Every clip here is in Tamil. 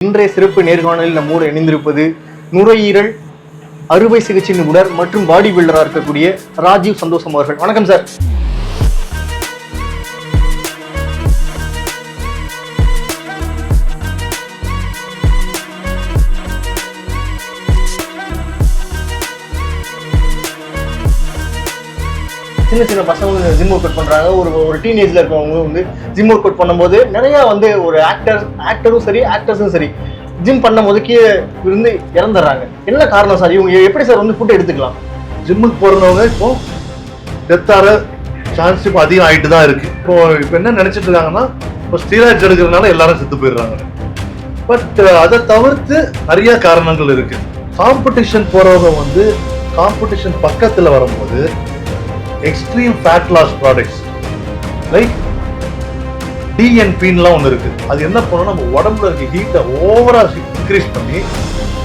இன்றைய சிறப்பு நேர்காணலில் நம்மோடு இணைந்திருப்பது நுரையீரல் அறுவை சிகிச்சை நிபுணர் மற்றும் பாடி பில்டராக இருக்கக்கூடிய ராஜீவ் சந்தோஷம் அவர்கள். வணக்கம் சார் சின்ன சின்ன பசங்க ஜிம் ஒர்க் அவுட் பண்றாங்க. ஒரு ஒரு டீனேஜ்ல இருக்கவங்க வந்து ஜிம் ஒர்க் அவுட் பண்ணும்போது நிறைய வந்து ஒரு ஆக்டர் ஆக்டரும் சரி ஆக்டர்ஸும் சரி ஜிம் பண்ணும்போது கீழே இருந்து இறந்துடுறாங்க. என்ன காரணம் சார்? இவங்க எப்படி சார் வந்து ஃபுட் எடுத்துக்கலாம்? ஜிம்முக்கு போறவங்க இப்போ டெத்தார சான்ஸ் இப்போ அதிகம் ஆகிட்டு தான் இருக்கு. இப்போ இப்போ என்ன நினைச்சிட்டு இருக்காங்கன்னா இப்போ ஸ்டீராய்ட்ஸ் எடுக்கிறதுனால எல்லாரும் செத்து போயிடுறாங்க. பட் அதை தவிர்த்து நிறைய காரணங்கள் இருக்கு. காம்படிஷன் போறவங்க வந்து காம்படிஷன் பக்கத்தில் வரும்போது extreme fat loss products right டிஎன்பின்லாம் ஒன்று இருக்குது அது என்ன பண்ணணும் நம்ம உடம்புல இருக்க ஹீட்டை ஓவராக இன்க்ரீஸ் பண்ணி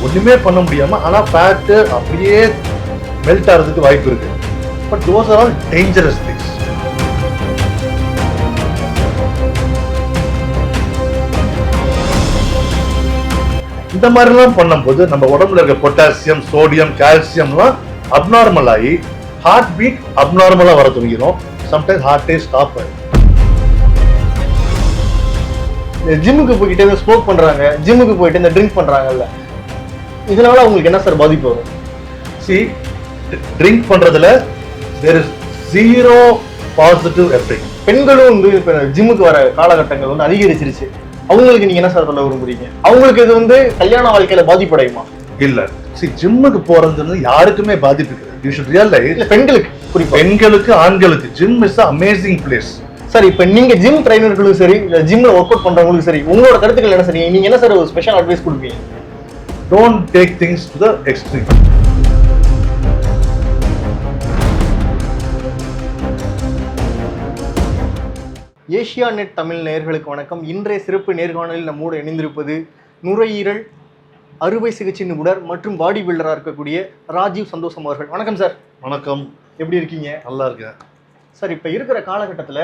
ஒன்றுமே பண்ண முடியாமல் ஆனால் ஃபேட்டு அப்படியே மெல்ட் ஆகிறதுக்கு வாய்ப்பு இருக்குது but those are all dangerous things இந்த மாதிரிலாம் பண்ணும்போது நம்ம உடம்புல இருக்க பொட்டாசியம் சோடியம் கால்சியம்லாம் அப்நார்மல் ஆகி ஹார்ட் பீட் அப்நார்மலா வர துணிக்கிறோம் சம்டைம்ஸ் ஹார்ட்டே ஸ்டாப் ஆகும் ஜிம்முக்கு போய்கிட்டு இந்த ஸ்மோக் பண்ணுறாங்க ஜிம்முக்கு போயிட்டு இந்த ட்ரிங்க் பண்ணுறாங்கல்ல இதனால அவங்களுக்கு என்ன சார் பாதிப்பு வரும்? சி ட்ரிங்க் பண்ணுறதுல there is zero positive effect பெண்களும் வந்து இப்போ ஜிம்முக்கு வர காலகட்டங்கள் வந்து அதிகரிச்சிருச்சு. அவங்களுக்கு நீங்கள் என்ன சார் சொல்ல விரும்புறீங்க? அவங்களுக்கு இது வந்து கல்யாண வாழ்க்கையில் பாதிப்படையுமா? இல்ல. சி ஜிம்முக்கு போறது யாருக்குமே பாதிப்பு யூ ஷுட் ரியலைஸ் பெண்களுக்கு குறிப்பா. பெண்களுக்கு ஆண்களுக்கு. Gym is amazing place sir இப்ப நீங்க ஜிம் ட்ரைனர்களுக்கும் சரி இல்ல ஜிம்ல ஒர்க் அவுட் பண்றவங்களுக்கும் சரி உங்களோட கருத்துக்கள் என்ன சார்? நீங்க என்ன சார் ஒரு ஸ்பெஷல் அட்வைஸ் கொடுப்பீங்க? Don't take things to the extreme Asianet Tamil நேயர்களுக்கு வணக்கம். இன்றைய சிறப்பு நேர்காணலில் நம்மோடு இணைந்திருப்பது நுரையீரல் அறுவை சிகிச்சை நிபுணர் மற்றும் பாடி பில்டரா இருக்கக்கூடிய ராஜீவ் சந்தோஷம் அவர்கள். வணக்கம் சார். வணக்கம். எப்படி இருக்கீங்க? நல்லா இருக்கேன். சார் இப்போ இருக்கிற காலகட்டத்தில்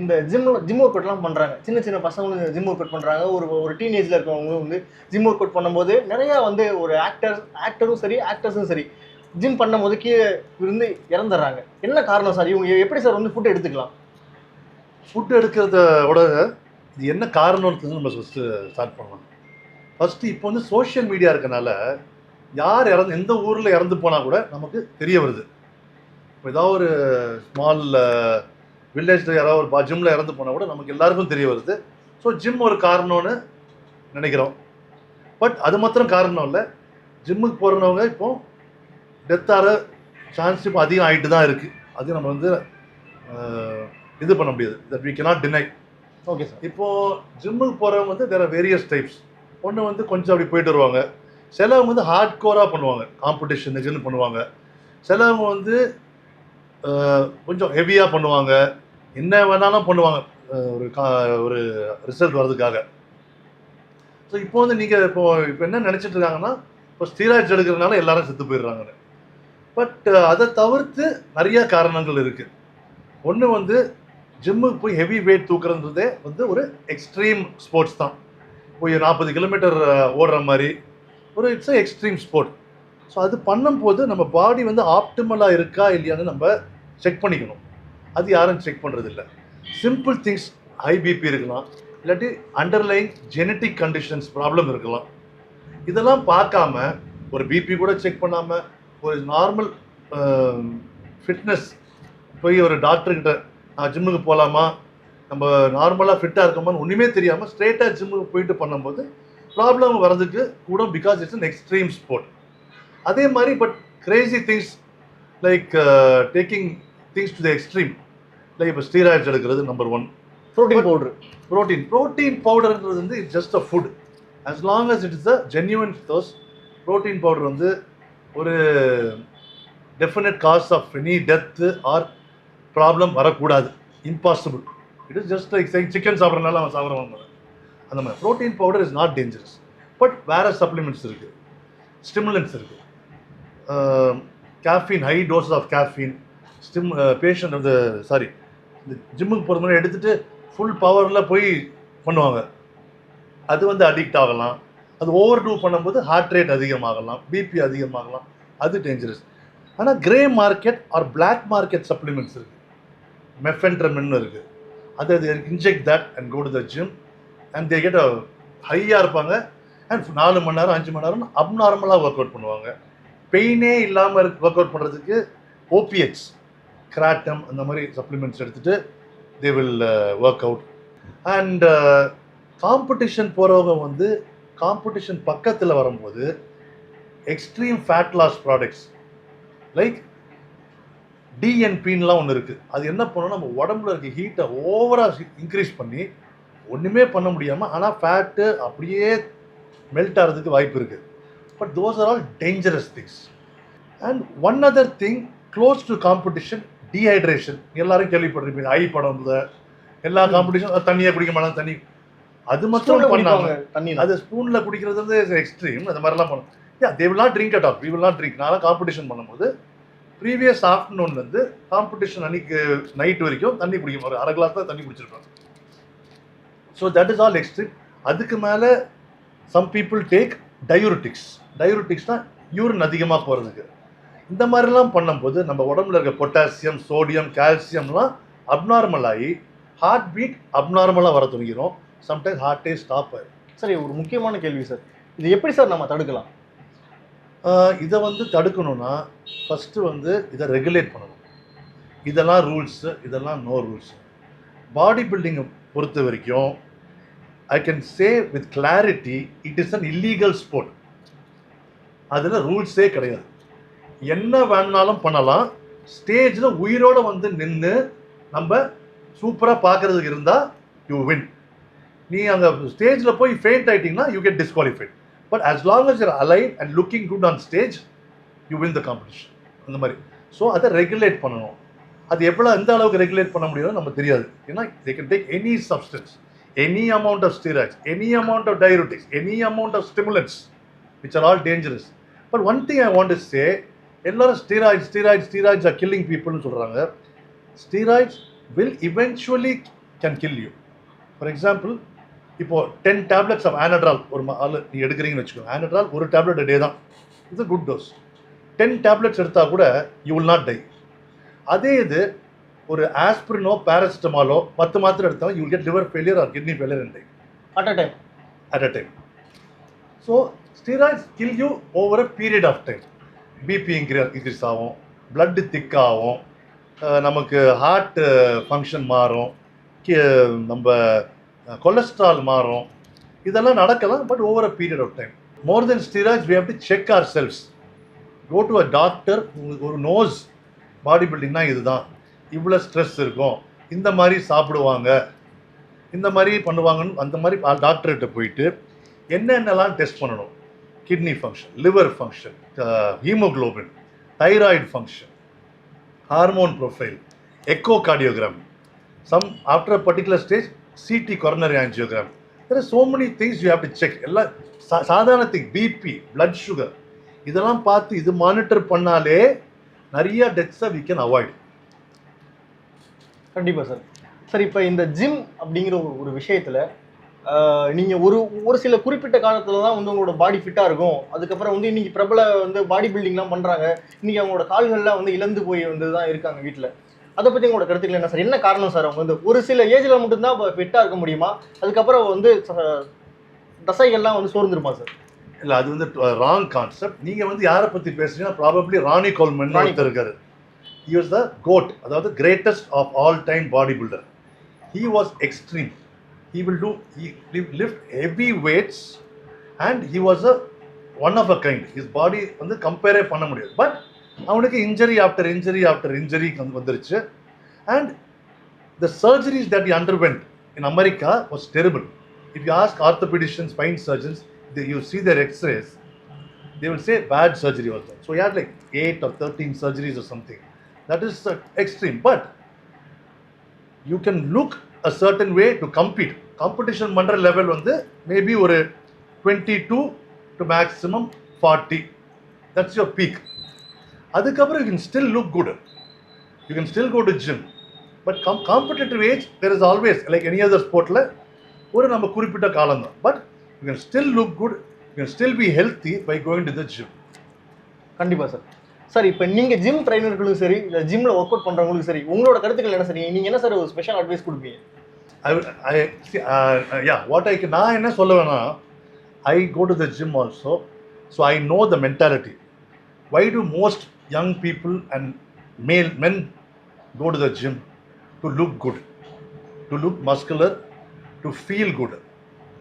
இந்த ஜிம் ஜிம் ஒர்க் அவுட்லாம் பண்ணுறாங்க சின்ன சின்ன பசங்களும் ஜிம் ஒர்க் அவுட் பண்ணுறாங்க ஒரு ஒரு டீனேஜில் இருக்கவங்க வந்து ஜிம் ஒர்க் அவுட் பண்ணும்போது நிறையா வந்து ஒரு ஆக்டர் ஆக்டரும் சரி ஆக்டர்ஸும் சரி ஜிம் பண்ணும்போது கீழே இருந்து இறந்துடுறாங்க. என்ன காரணம் சார்? இவங்க எப்படி சார் வந்து ஃபுட் எடுத்துக்கலாம்? ஃபுட் எடுக்கிறத விட இது என்ன காரணம்னு நம்ம ஃபஸ்ட்டு ஸ்டார்ட் பண்ணலாம். ஃபஸ்ட்டு இப்போ வந்து சோஷியல் மீடியா இருக்கனால யார் இறந்து எந்த ஊரில் இறந்து போனால் கூட நமக்கு தெரிய வருது. இப்போ ஏதாவது ஒரு ஸ்மால் வில்லேஜில் யாராவது ஒரு ஜிம்மில் இறந்து போனால் கூட நமக்கு எல்லாருக்கும் தெரிய வருது. ஸோ ஜிம் ஒரு காரணம்னு நினைக்கிறோம். பட் அது மாத்திரம் காரணம் இல்லை. ஜிம்முக்கு போகிறவங்க இப்போ டெத் ஆகிற சான்ஸ் இப்போ அதிகம் ஆகிட்டு தான் இருக்குது அது நம்ம வந்து இது பண்ண முடியாது. That we cannot deny. Okay sir இப்போ ஜிம்முக்கு போறவங்க வந்து தேர் வேரியஸ் டைப்ஸ் ஒன்று வந்து கொஞ்சம் அப்படி போயிட்டு வருவாங்க. சிலவங்க வந்து ஹார்ட் கோராக பண்ணுவாங்க. காம்படிஷன் இதுன்னு பண்ணுவாங்க. சிலவங்க வந்து கொஞ்சம் ஹெவியாக பண்ணுவாங்க. என்ன வேணாலும் பண்ணுவாங்க. ஒரு கா ஒரு ரிசல்ட் வர்றதுக்காக. ஸோ இப்போ வந்து நீங்கள் இப்போ இப்போ என்ன நினச்சிட்டு இருக்காங்கன்னா இப்போ ஸ்டீராய்ட்ஸ் எடுக்கிறதுனால எல்லாரும் செத்து போயிடுறாங்கன்னு. பட் அதை தவிர்த்து நிறைய காரணங்கள் இருக்குது ஒன்று வந்து ஜிம்முக்கு போய் ஹெவி வெயிட் தூக்குறதுன்றதே வந்து ஒரு எக்ஸ்ட்ரீம் ஸ்போர்ட்ஸ் தான். போய் நாற்பது கிலோமீட்டர் ஓடுற மாதிரி. ஒரு இட்ஸ் எக்ஸ்ட்ரீம் ஸ்போர்ட் ஸோ அது பண்ணும்போது நம்ம பாடி வந்து ஆப்டிமலாக இருக்கா இல்லையான்னு நம்ம செக் பண்ணிக்கணும். அது யாரும் செக் பண்ணுறது இல்லை சிம்பிள் திங்ஸ் ஹை பிபி இருக்கலாம். இல்லாட்டி அண்டர்லைங் ஜெனட்டிக் கண்டிஷன்ஸ் ப்ராப்ளம் இருக்கலாம். இதெல்லாம் பார்க்காம ஒரு பிபி கூட செக் பண்ணாமல் ஒரு நார்மல் ஃபிட்னஸ் போய் ஒரு டாக்டர்கிட்ட நான் ஜிம்முக்கு போகலாமா நம்ம நார்மலாக ஃபிட்டாக இருக்கோமான்னு ஒன்றுமே தெரியாமல் ஸ்ட்ரெயிட்டாக ஜிம்முக்கு போயிட்டு பண்ணும்போது ப்ராப்ளம் வர்றதுக்கு கூட because it's an extreme sport அதே மாதிரி but crazy things like taking things to the extreme like இப்போ ஸ்டீராய்ட்ஸ் எடுக்கிறது number one protein powder protein protein பவுடர்ன்றது வந்து it's just a food as long as it is a genuine those protein powder வந்து ஒரு definite cause of any death or problem வரக்கூடாது. Impossible it is just like chicken சாப்பிட்றதுனால அவன் சாப்பிட்றவன் அந்த மாதிரி. Protein powder is not dangerous but வேறு சப்ளிமெண்ட்ஸ் இருக்குது ஸ்டிமுலன்ஸ் இருக்குது caffeine high dose of caffeine stim patient வந்து சாரி இந்த ஜிம்முக்கு போகிற மாதிரி எடுத்துகிட்டு ஃபுல் பவரில் போய் பண்ணுவாங்க. அது வந்து அடிக்ட் ஆகலாம். அது ஓவர் டூ பண்ணும்போது ஹார்ட் ரேட் அதிகமாகலாம் பிபி அதிகமாகலாம். அது டேஞ்சரஸ் ஆனால் grey market or black market supplements இருக்குது மெஃபென்ட்ரமின்னு இருக்குது அது அது inject that and go to the gym and they get ஹையாக இருப்பாங்க. அண்ட் நாலு மணி நேரம் அஞ்சு மணி நேரம் அப்நார்மலாக ஒர்க் அவுட் பண்ணுவாங்க. பெயினே இல்லாமல் இருக்கு ஒர்க் அவுட் பண்ணுறதுக்கு ஓபிஎக்ஸ் கிராட்டம் அந்த மாதிரி சப்ளிமெண்ட்ஸ் எடுத்துகிட்டு they will work out and competition போகிறவங்க வந்து காம்படிஷன் பக்கத்தில் வரும்போது extreme fat loss products like டிஎன்பின்லாம் ஒன்று இருக்குது அது என்ன பண்ணும் நம்ம உடம்புல இருக்க ஹீட்டை ஓவராக இன்க்ரீஸ் பண்ணி ஒன்றுமே பண்ண முடியாமல் ஆனால் ஃபேட்டு அப்படியே மெல்ட் ஆகிறதுக்கு வாய்ப்பு இருக்குது but those are all dangerous things and one other thing close to competition dehydration எல்லாரும் கேள்விப்பட்டிருப்பீங்க ஐ படம் எல்லா காம்படிஷன் தண்ணியை குடிக்க மாட்டாங்க தண்ணி. அது மட்டும் பண்ணாங்க தண்ணி அது ஸ்பூன்ல குடிக்கிறது வந்து எக்ஸ்ட்ரீம் அந்த மாதிரிலாம் பண்ணும். They will not drink at all we will not drink நான் காம்படிஷன் பண்ணும்போது ப்ரீவியஸ் ஆஃப்டர்நூன்லேருந்து காம்படிஷன் அன்னைக்கு நைட் வரைக்கும் தண்ணி குடிக்க ஒரு அரை கிளாஸ் தான் தண்ணி குடிச்சிருப்பாங்க. So that is all extreme அதுக்கு மேலே சம் பீப்புள் டேக் டயூரிட்டிக்ஸ் டயூரிட்டிக்ஸ்னால் யூரின் அதிகமாக போகிறதுக்கு இந்த மாதிரிலாம் பண்ணும்போது நம்ம உடம்புல இருக்க பொட்டாசியம் சோடியம் கால்சியம்லாம் அப்நார்மல் ஆகி ஹார்ட் பீட் அப்நார்மலாக வர தொடங்கிடும் சம்டைம்ஸ் ஹார்ட்டே ஸ்டாப் ஆகிடும் சரி ஒரு முக்கியமான கேள்வி சார். இது எப்படி சார் நம்ம தடுக்கலாம்? இதை வந்து தடுக்கணும்னா ஃபஸ்ட்டு வந்து இதை ரெகுலேட் பண்ணணும். இதெல்லாம் ரூல்ஸு இதெல்லாம் நோ ரூல்ஸ் பாடி பில்டிங்கை பொறுத்த வரைக்கும் I can say with clarity it is an illegal sport அதில் ரூல்ஸே கிடையாது. என்ன வேணாலும் பண்ணலாம். ஸ்டேஜில் உயிரோடு வந்து நின்று நம்ம சூப்பராக பார்க்குறதுக்கு இருந்தால் யூ வின் நீ அந்த ஸ்டேஜில் போய் faint ஆகிட்டிங்கன்னா you get disqualified but as long as you're alive and looking good on stage you win the competition அந்த மாதிரி. ஸோ அதை ரெகுலேட் பண்ணணும். அது எவ்வளோ எந்த அளவுக்கு ரெகுலேட் பண்ண முடியுமோ நம்ம தெரியாது. ஏன்னா they can take any substance any amount of steroids any amount of diuretics any amount of stimulants which are all dangerous but one thing I want say எல்லாரும் steroid steroid steroids are killing பீப்புள்னு சொல்கிறாங்க steroids will eventually can kill you for example இப்போ டென் டேப்லெட்ஸ் ஆஃப் ஆனட்ரால் ஒரு ஆளு நீ எடுக்கிறீங்கன்னு வச்சுக்கோங்க ஆனட்ரால் ஒரு டேப்லெட் டே தான். இது குட் டோஸ் டென் டேப்லெட்ஸ் எடுத்தால் கூட யூ வில் நாட் டை அதே இது ஒரு ஆஸ்பிரினோ பேராசிட்டமாலோ பத்து மாத்திரை எடுத்தாலும் you get liver failure or kidney failure and die at a time at a time. So steroids kill you over a period of time. BP increase increase ஆகும். Blood திக் ஆகும். அஹ் நமக்கு ஹார்ட் ஃபங்க்ஷன் மாறும். கி- நம்ம கொலஸ்ட்ரால் மாறும். இதெல்லாம் நடக்கலாம் but over a period of time more then steroids we have to check our cells go to a doctor உங்களுக்கு ஒரு நோஸ் பாடி பில்டிங்னா இதுதான். இவ்வளோ ஸ்ட்ரெஸ் இருக்கும். இந்த மாதிரி சாப்பிடுவாங்க. இந்த மாதிரி பண்ணுவாங்கன்னு அந்த மாதிரி டாக்டர்கிட்ட போயிட்டு என்னென்னலாம் டெஸ்ட் பண்ணணும்? Kidney function liver function haemoglobin thyroid function hormone profile echocardiogram some after a particular stage CT coronary angiogram there are so many things you have to check எல்லாம் சா- சாதாரண திங் பிபி பிளட் சுகர் இதெல்லாம் பார்த்து இது மானிட்டர் பண்ணாலே நிறைய டெத்ஸை வி கேன் அவாய்ட் கண்டிப்பாக சார். சார் இப்போ இந்த ஜிம் அப்படிங்கிற ஒரு ஒரு நீங்கள் ஒரு ஒரு சில குறிப்பிட்ட காலத்தில் தான் வந்து உங்களோட பாடி ஃபிட்டாக இருக்கும். அதுக்கப்புறம் வந்து இன்னைக்கு பிரபல வந்து பாடி பில்டிங்லாம் பண்ணுறாங்க இன்றைக்கி அவங்களோட கால்கள்லாம் வந்து இழந்து போய் வந்து தான் இருக்காங்க வீட்டில் அதை பத்தி உங்களோட கருத்துக்கள் என்ன சார்? என்ன காரணம் சார்? அவங்க வந்து ஒரு சில ஏஜ்ல மட்டும்தான் ஃபிட்டா இருக்க முடியுமா? அதுக்கப்புறம் வந்து தசைகள்லாம் வந்து சோர்ந்துருமா சார்? இல்ல அது வந்து ராங் கான்செப்ட் நீங்க வந்து யாரை பத்தி பேசுறீங்கன்னா ப்ராபப்ளி ராணி கோல்மன் ஒருத்தர் இருக்காரு. He was the goat அதாவது greatest of all time bodybuilder was extreme. He will do he lift, lift heavy weights and he was a one of a kind. His body வந்து கம்பேரே பண்ண முடியாது. பட் அவனுக்கு injury after injury after injury வந்துருச்சு and the surgeries that he underwent in America was terrible. If you ask orthopedicians, spine surgeons, they, you see their x-rays, they will say bad surgery also. So he had like 8 or 13 surgeries or something. That is uh, extreme. But you can look a certain way to compete. Competition பண்ற level வந்து maybe ஒரு 22 to maximum 40. That's your peak. அதுக்கப்புறம் you can still look good. You can still go to gym. But come competitive age there is always like any other ஸ்போர்ட்டில் ஒரு நம்ம குறிப்பிட்ட காலம் தான். But you can still look good you can still be healthy by going to the gym கண்டிப்பா சார். சார் இப்போ நீங்க ஜிம் ட்ரைனர்களுக்கும் சரி இல்ல ஜிம்ல ஒர்க் அவுட் பண்றவங்களுக்கும் சரி உங்களோட கருத்துக்கள் என்ன சார்? நீங்க என்ன சார் ஒரு ஸ்பெஷல் அட்வைஸ் கொடுப்பீங்க? Yeah, what I can, நான் என்ன சொல்ல வேணா I go to the gym also so I know the mentality why do most young people and male men go to the gym to look good to look muscular to feel good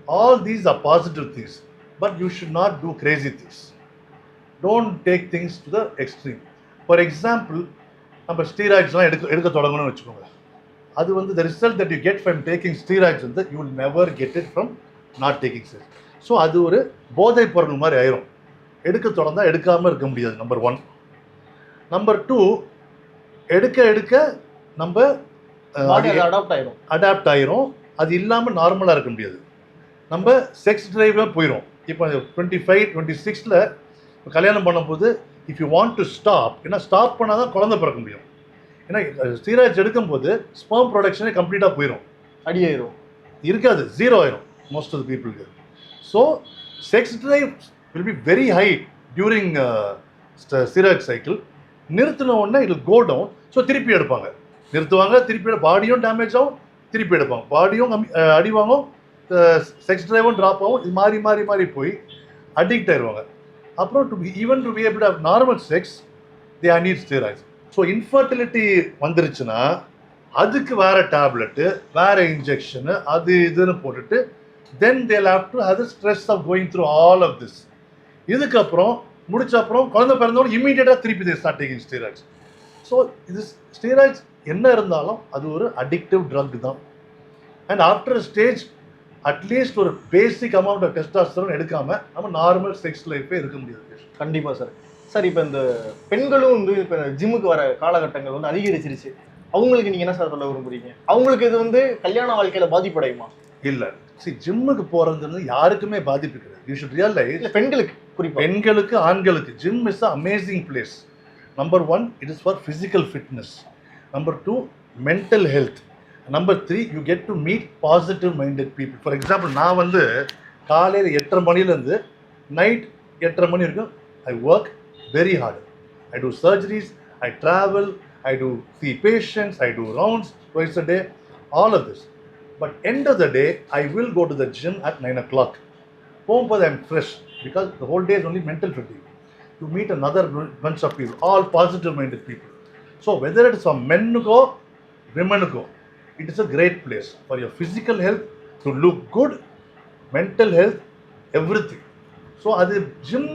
all these are positive things but you should not do crazy things don't take things to the extreme for example நம்ம ஸ்டீராய்ட்ஸ்லாம் எடுக்க எடுக்க தொடங்கணும்னு வச்சுக்கோங்க. அது வந்து the result that you get from taking steroids வந்து you will never get it from not taking steroids so அது ஒரு போதைப் பொருள் மாதிரி ஆயிரும். எடுக்க தொடர்ந்தால் எடுக்காமல் இருக்க முடியாது நம்பர் ஒன் நம்பர் டூ எடுக்க எடுக்க நம்ம அடாப்ட் ஆயிரும். அடாப்ட் ஆயிரும். அது இல்லாமல் நார்மலாக இருக்க முடியாது. நம்ம செக்ஸ் டிரைவாக போயிடும் இப்போ டுவெண்ட்டி ஃபைவ் டுவெண்ட்டி சிக்ஸில் கல்யாணம் பண்ணும்போது if you want to stop ஏன்னா ஸ்டாப் பண்ணால் தான் குழந்தை பிறக்க முடியும். ஏன்னா ஸ்டீராய்ட்ஸ் எடுக்கும்போது ஸ்பெர்ம் ப்ரொடக்ஷனே கம்ப்ளீட்டாக போயிடும் அடியாயிரும். இருக்காது. ஜீரோ ஆயிரும். மோஸ்ட் ஆஃப் த பீப்புளுக்கு so sex drive will be very high during steroid cycle நிறுத்தின உடனே இட் கோ டவுன் ஸோ திருப்பி எடுப்பாங்க. நிறுத்துவாங்க திருப்பி பாடியும் டேமேஜ் ஆகும் திருப்பி எடுப்பாங்க. பாடியும் கம்மி அடி வாங்கும் செக்ஸ் டிரைவும் ட்ராப் ஆகும் இது மாறி மாறி மாறி போய் அடிக்ட் ஆயிடுவாங்க அப்புறம் to even to be able of normal sex they are need steroids so infertility வந்துருச்சுன்னா அதுக்கு வேற டேப்லெட்டு வேற இன்ஜெக்ஷனு அது இதுன்னு போட்டுட்டு then they'll have to have stress of going through all of this இதுக்கப்புறம் முடிச்ச அப்புறம் குழந்தை பிறந்தவங்க இமீடியட்டாக திருப்பி they start taking steroids so இது ஸ்டீராய்ட்ஸ் என்ன இருந்தாலும் அது ஒரு அடிக்டிவ் ட்ரக் தான். And after stage at least ஒரு பேசிக் அமௌண்ட் ஆஃப் டெஸ்டாஸ்டரோன் எடுக்காம நம்ம நார்மல் செக்ஸ் லைஃபே இருக்க முடியாது. கண்டிப்பா சார் சார் இப்போ இந்த பெண்களும் வந்து இப்போ ஜிம்முக்கு வர காலகட்டங்கள் வந்து அதிகரிச்சிருச்சு. அவங்களுக்கு நீங்க என்ன சார் சொல்ல விரும்புறீங்க? அவங்களுக்கு இது வந்து கல்யாண வாழ்க்கையில பாதிப்படையுமா? இல்ல. சி ஜிம்முக்கு போறதுன்னு யாருக்குமே பாதிப்பு கிடையாது. யூ ஷுட் ரியலைஸ் பெண்களுக்கு குறிப்பா. பெண்களுக்கு ஆண்களுக்கு. Gym is a amazing place number one it is for physical fitness number two mental health number three you get to meet positive minded people for example நான் வந்து காலையில் எட்டரை மணிலேருந்து நைட் எட்டரை மணி வரைக்கும் I work very hard I do surgeries I travel I do see patients I do rounds twice a day all of this but end of the day I will go to the gym at nine o'clock போகும்போது I'm fresh because the whole day is only mental fitting to meet another bunch of people, all positive minded people. So, whether it's for menனுக்கோ விமனுக்கோ it is a great place for your physical health to look good, mental health, everything. So அது ஜிம்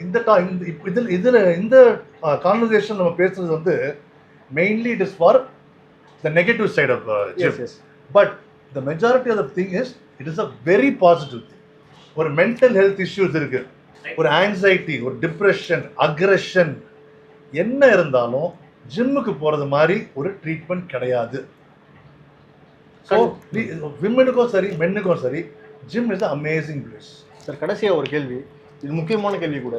இந்த டா இந்த இதில் இதில் இந்த கான்வர்சேஷன் நம்ம பேசுறது வந்து mainly it is for the negative side of gym but the majority of the thing is it is a very positive thing ஒரு மென்டல் ஹெல்த் இஷ்யூஸ் இருக்கு. ஒரு ஆங்ஸைட்டி ஒரு டிப்ரெஷன் அக்ரெஷன் என்ன இருந்தாலும் ஜிம்முக்கு போறது மாதிரி ஒரு ட்ரீட்மெண்ட் கிடையாது. ஸோ விமனுக்கும் சரி மென்னுக்கும் சரி gym is amazing place sir கடைசியா ஒரு கேள்வி. இது முக்கியமான கேள்வி கூட.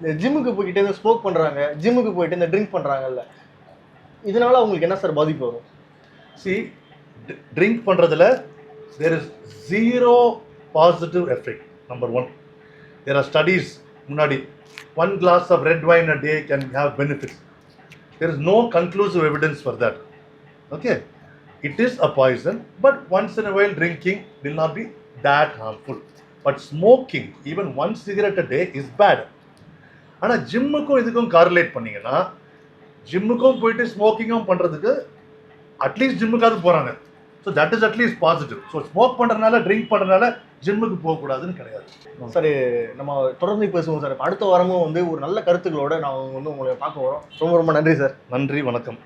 இந்த ஜிம்முக்கு போய்கிட்டு இந்த ஸ்மோக் பண்றாங்க ஜிம்முக்கு போயிட்டு இந்த ட்ரிங்க் பண்றாங்கல்ல இதனால அவங்களுக்கு என்ன சார் பாதிப்பு வரும்? சி ட்ரிங்க் பண்ணுறதுல there is zero positive effect number one there are studies முன்னாடி one glass of red wine a day can have benefits there is no conclusive evidence for that okay it is a poison but once in a while drinking will not be that harmful but smoking even one cigarette a day is bad ஆனால் ஜிம்முக்கும் இதுக்கும் காரிலேட் பண்ணிங்கன்னா ஜிம்முக்கும் போயிட்டு ஸ்மோக்கிங்கும் பண்ணுறதுக்கு அட்லீஸ்ட் ஜிம்முக்காவது போகிறாங்க so that is at least positive so smoke பண்ணுறதுனால ட்ரிங்க் பண்ணுறதுனால ஜிம்முக்கு போகக்கூடாதுன்னு கிடையாது. சார் நம்ம தொடர்ந்து பேசுவோம் சார். அடுத்த வாரமும் வந்து ஒரு நல்ல கருத்துக்களோட நான் வந்து உங்களை பார்க்க வரோம். ரொம்ப ரொம்ப நன்றி சார். நன்றி வணக்கம்.